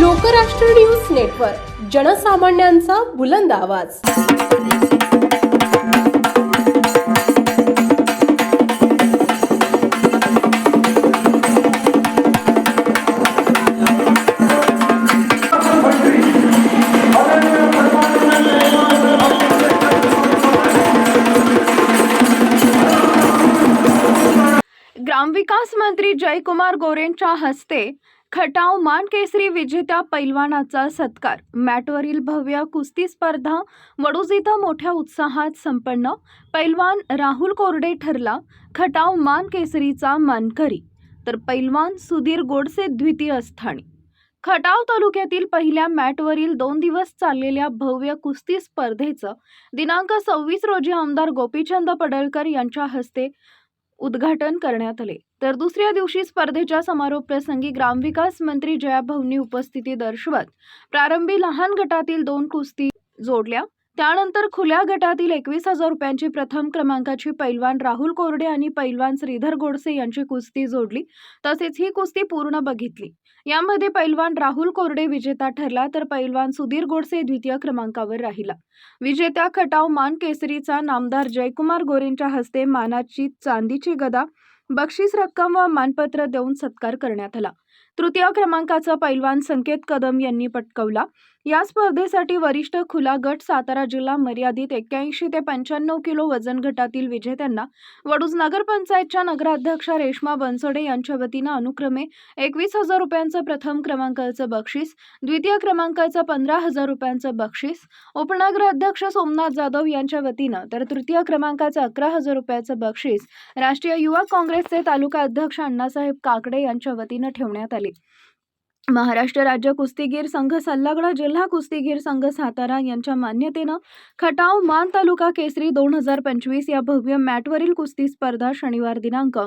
Lokrashtra news network जनसामान्यांचा बुलंद आवाज. ग्रामविकास मंत्री जयकुमार गोरेंच्या हस्ते खटाव मान केसरी विजेत्या पैलवानाचा सत्कार. मॅटवरील भव्य कुस्ती स्पर्धा वडूज इथं मोठ्या उत्साहात संपन्न. पैलवान राहुल कोरडे ठरला खटाव मान केसरीचा मानकरी. तर पैलवान सुधीर गोडसे द्वितीय स्थानी. खटाव तालुक्यातील पहिल्या मॅटवरील दोन दिवस चाललेल्या भव्य कुस्ती स्पर्धेचं दिनांक सव्वीस रोजी आमदार गोपीचंद पडळकर यांच्या हस्ते उद्घाटन करण्यात आले. तर दुसऱ्या दिवशी स्पर्धेच्या समारोप प्रसंगी ग्रामविकास मंत्री जया उपस्थिती दर्शवत प्रारंभी लहान गटातील दोन कुस्ती जोडल्या. त्यानंतर खुल्या गटातील एकवीस हजार रुपयांची प्रथम क्रमांकाची पैलवान राहुल कोरडे आणि पैलवान श्रीधर गोडसे यांची कुस्ती जोडली. तसेच ही कुस्ती पूर्ण बघितली. यामध्ये पैलवान राहुल कोरडे विजेता ठरला तर पैलवान सुधीर गोडसे द्वितीय क्रमांकावर राहिला. विजेत्या खटाव मान केसरीचा नामदार जयकुमार गोरेंच्या हस्ते मानाची चांदीची गदा बक्षीस रक्कम व मानपत्र देऊन सत्कार करण्यात आला. तृतीय क्रमांकाचा पैलवान संकेत कदम यांनी पटकवला. या स्पर्धेसाठी वरिष्ठ खुला गट सातारा जिल्हा मर्यादित एक्क्याऐंशी ते पंच्याण्णव किलो वजन गटातील विजेत्यांना वडूज नगरपंचायतच्या नगराध्यक्षा रेश्मा बनसोडे यांच्या वतीनं अनुक्रमे एकवीस हजार रुपयांचं प्रथम क्रमांकाचं बक्षीस द्वितीय क्रमांकाचं पंधरा हजार रुपयांचं बक्षीस उपनगराध्यक्ष सोमनाथ जाधव यांच्या वतीनं तर तृतीय क्रमांकाचं अकरा हजार रुपयाचं बक्षीस राष्ट्रीय युवा काँग्रेसचे तालुका अध्यक्ष अण्णासाहेब काकडे यांच्या वतीनं ठेवण्यात आले. महाराष्ट्र राज्य कुस्तीगीर संघ संलग्न जिल्हा कुस्तीगीर संघ सातारा यांच्या मान्यतेनं खटाव मान तालुका केसरी दोन हजार पंचवीस या भव्य मॅटवरील कुस्ती स्पर्धा शनिवार दिनांक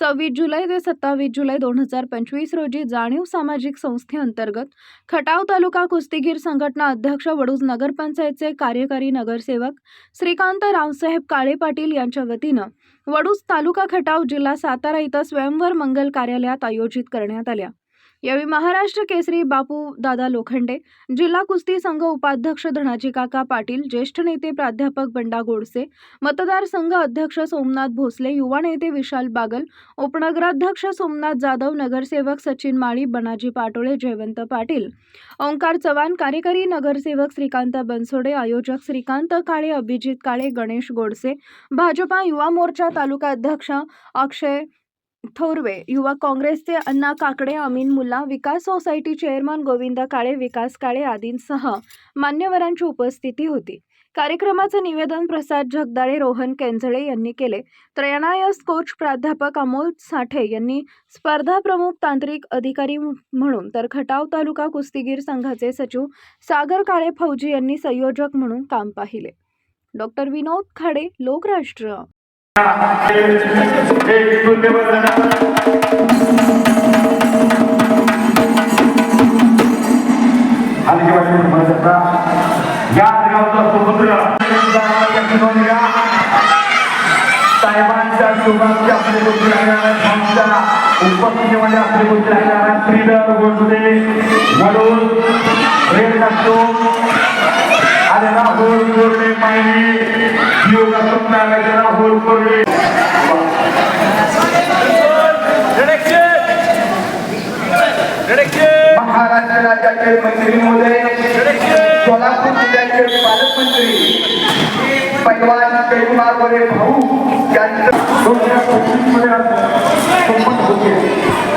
सव्वीस जुलै ते सत्तावीस जुलै दोन हजार पंचवीस रोजी जाणीव सामाजिक संस्थेअंतर्गत खटाव तालुका कुस्तीगीर संघटना अध्यक्ष वडूज नगरपंचायतचे कार्यकारी नगरसेवक श्रीकांत रावसाहेब काळे पाटील यांच्या वतीनं वडूज तालुका खटाव जिल्हा सातारा इथं स्वयंवर मंगल कार्यालयात आयोजित करण्यात आल्या. यावेळी महाराष्ट्र केसरी बापू दादा लोखंडे जिल्हा कुस्ती संघ उपाध्यक्ष धनाजी काका पाटील ज्येष्ठ नेते प्राध्यापक बंडा गोडसे मतदारसंघ अध्यक्ष सोमनाथ भोसले युवा नेते विशाल बागल उपनगराध्यक्ष सोमनाथ जाधव नगरसेवक सचिन माळी बनाजी पाटोळे जयवंत पाटील ओंकार चव्हाण कार्यकारी नगरसेवक श्रीकांत बनसोडे आयोजक श्रीकांत काळे अभिजित काळे गणेश गोडसे भाजपा युवा मोर्चा तालुका अध्यक्ष अक्षय थोरवे युवा काँग्रेसचे अण्णा काकडे अमीन मुल्ला विकास सोसायटी चेअरमन गोविंद काळे विकास काळे आदींसह मान्यवरांची उपस्थिती होती. कार्यक्रमाचं निवेदन प्रसाद जगदाळे रोहन केंजळे यांनी केले. त्रयणायस कोच प्राध्यापक अमोल साठे यांनी स्पर्धा प्रमुख तांत्रिक अधिकारी म्हणून तर खटाव तालुका कुस्तीगीर संघाचे सचिव सागर काळे फौजी यांनी संयोजक म्हणून काम पाहिले. डॉक्टर विनोद खाडे लोकराष्ट्र या साहेबांच्या शुभांचे आपले पुत्र राहणार आमच्या उपस्थितीमध्ये आपले गोष्टी राहणार श्रीधर गोडसे म्हणून रेड टाकतो आणि राहुल कोरडे माहिती योगा सुटणार राहुल कोरडे महाराष्ट्र मंत्री महोदय सोलापूर जिल्ह्याचे पालकमंत्री पैलवान जयकुमार वरे भाऊ यांचं संपन्न होते.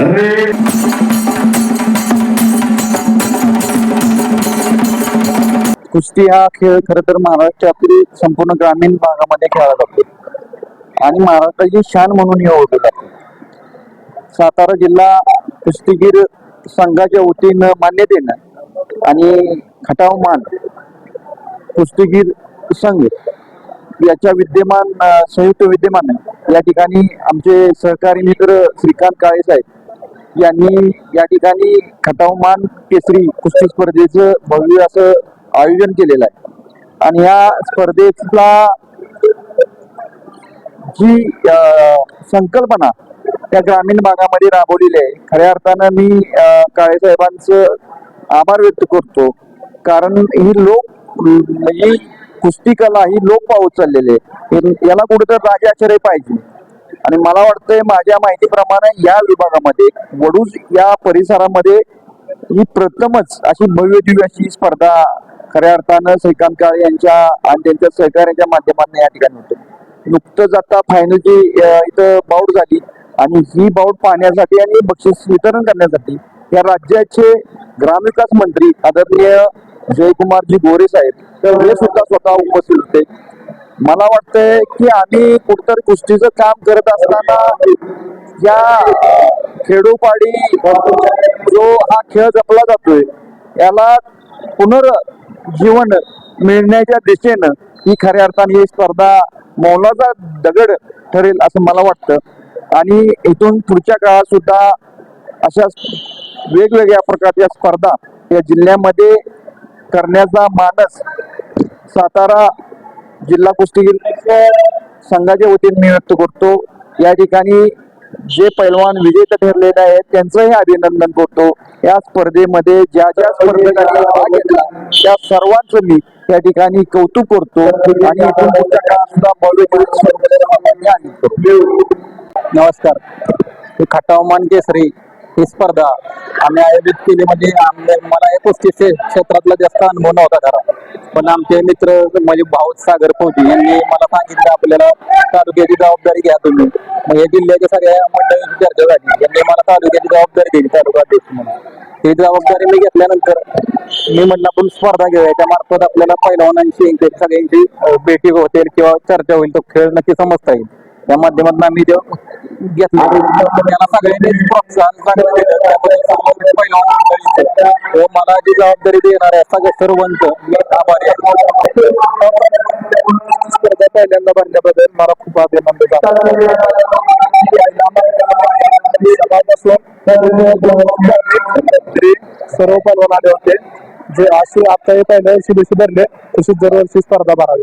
रे कुस्ती हा खेळ खर तर महाराष्ट्रातील संपूर्ण ग्रामीण भागामध्ये खेळला जातो. आणि महाराष्ट्राची शान म्हणून हे ओळखलं जाते. सातारा जिल्हा कुस्तीगीर संघाच्या वतीनं मान्यतेनं आणि खटाव मान कुस्तीगीर संघ याच्या विद्यमान संयुक्त विद्यमान या ठिकाणी आमचे सहकारी मित्र श्रीकांत काळे साहेब यांनी या ठिकाणी खटावमान केसरी कुस्ती स्पर्धेचं भव्य असं आयोजन केलेलं आहे. आणि या स्पर्धेला जी संकल्पना त्या ग्रामीण भागामध्ये राबवलेली आहे. खऱ्या अर्थानं मी अ, काळे साहेबांचं आभार व्यक्त करतो. कारण ही लोक म्हणजे कुस्ती कला ही लोक पाहत चाललेली आहे. याला कुठेतरी राजाश्रय पाहिजे. आणि मला वाटतंय माझ्या माहितीप्रमाणे या विभागामध्ये वडूज या परिसरामध्ये ही प्रथमच अशी भव्य दिव्य अशी स्पर्धा खऱ्या अर्थानं श्रीकांत काळे यांच्या आणि त्यांच्या सहकार्याच्या माध्यमातून या ठिकाणी होते. नुकतंच आता फायनलची इथं बाऊट झाली आणि ही बाऊट पाहण्यासाठी आणि बक्षीस वितरण करण्यासाठी या राज्याचे ग्रामविकास मंत्री आदरणीय जयकुमारजी गोरे साहेब हे सुद्धा स्वतः उपस्थित होते. मला वाटतंय की आम्ही कुठतरी कुस्तीचं काम करत असताना या खेडोपाडी जो हा खेळ जपला जातोय याला पुनर्जीवन मिळण्याच्या दिशेनं ही खऱ्या अर्थाने ही स्पर्धा मौलाचा दगड ठरेल असं मला वाटतं. आणि इथून पुढच्या काळात सुद्धा अशा वेगवेगळ्या प्रकारच्या स्पर्धा या जिल्ह्यामध्ये करण्याचा मानस सातारा जिल्हा कुस्तीगीर संघाच्या वतीने मी व्यक्त करतो. या ठिकाणी जे पैलवान विजेते ठरलेले आहेत त्यांचंही अभिनंदन करतो. या स्पर्धेमध्ये ज्या ज्या स्पर्धकांनी भाग घेतला त्या सर्वांचं मी त्या ठिकाणी कौतुक करतो आणि नमस्कार. हे खटावमान केसरी ही स्पर्धा आम्ही आयोजित केली. म्हणजे मला या क्षेत्रातला जास्त अनुभव नव्हता खरा. पण आमचे मित्र म्हणजे भाऊ सागर फौजी यांनी मला सांगितलं आपल्याला तालुक्याची जबाबदारी घ्या तुम्ही. मग हे जिल्ह्याच्या सगळ्या मंडळींची चर्चा झाली. यांनी मला तालुक्याची जबाबदारी दिली तालुका अध्यक्ष म्हणून. ही जबाबदारी मी घेतल्यानंतर मी म्हणलं आपण स्पर्धा घेऊया. त्या मार्फत आपल्याला पहिलवानांची सगळ्यांची भेटी होतील किंवा चर्चा होईल. तो खेळ नक्की समजता येईल. त्या माध्यमातून आम्ही घेतलं. त्याला सगळ्यांनी प्रोत्साहन चांगलं दिलं. त्यामुळे व म्हणजे हो, मला जी जबाबदारी देणार आहे सगळ्या सर्वांच मी आभारी आहे. स्पर्धा पहिल्यांदा भरल्याबद्दल मला खूप अभिनंदन सर्व पैलवान आले होते. जे असे आता हे पहिल्या वर्षी दिवशी भरले तसेच दरवर्षी स्पर्धा भरावी.